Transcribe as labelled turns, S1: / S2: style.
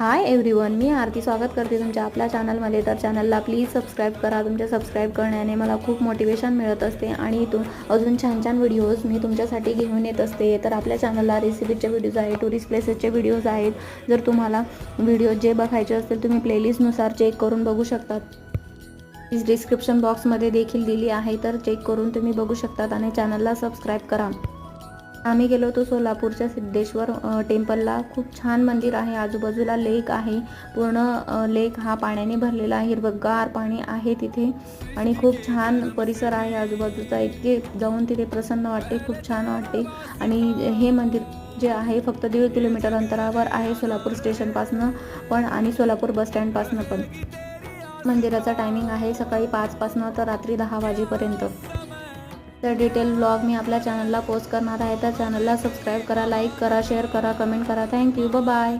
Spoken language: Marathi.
S1: हाय एव्हरीवन मी आरती स्वागत करते तुमच्या आपल्या चॅनलमध्ये तर चॅनलला प्लीज सबस्क्राईब करा. तुमच्या सबस्क्राईब करण्याने मला खूप मोटिवेशन मिळत असते आणि इथून अजून छान छान व्हिडिओज मी तुमच्यासाठी घेऊन येत असते. तर आपल्या चॅनलला रेसिपीचे व्हिडिओज आहेत टुरिस्ट प्लेसेसचे व्हिडिओज आहेत. जर तुम्हाला व्हिडिओ जे बघायचे असतील तुम्ही प्लेलिस्टनुसार चेक करून बघू शकतात. डिस्क्रिप्शन बॉक्समध्ये देखील दिली आहे तर चेक करून तुम्ही बघू शकतात आणि चॅनलला सबस्क्राईब करा. आम्ही गेलो होतो सोलापूरच्या सिद्धेश्वर टेम्पलला. खूप छान मंदिर आहे. आजूबाजूला लेक आहे. पूर्ण लेक हा पाण्याने भरलेला आहे. हिरवगार पाणी आहे तिथे. आणि खूप छान परिसर आहे आजूबाजूचा. इतके जाऊन तिथे प्रसन्न वाटते. खूप छान वाटते. आणि हे मंदिर जे आहे फक्त दीड किलोमीटर अंतरावर आहे सोलापूर स्टेशनपासनं पण आणि सोलापूर बसस्टँडपासनं पण. मंदिराचा टायमिंग आहे सकाळी पाचपासनं तर रात्री दहा वाजेपर्यंत. तर डिटेल ब्लॉग मी आपल्या चॅनलला पोस्ट करणार आहे. तर चॅनलला सबस्क्राईब करा लाईक करा शेअर करा कमेंट करा. Thank you bye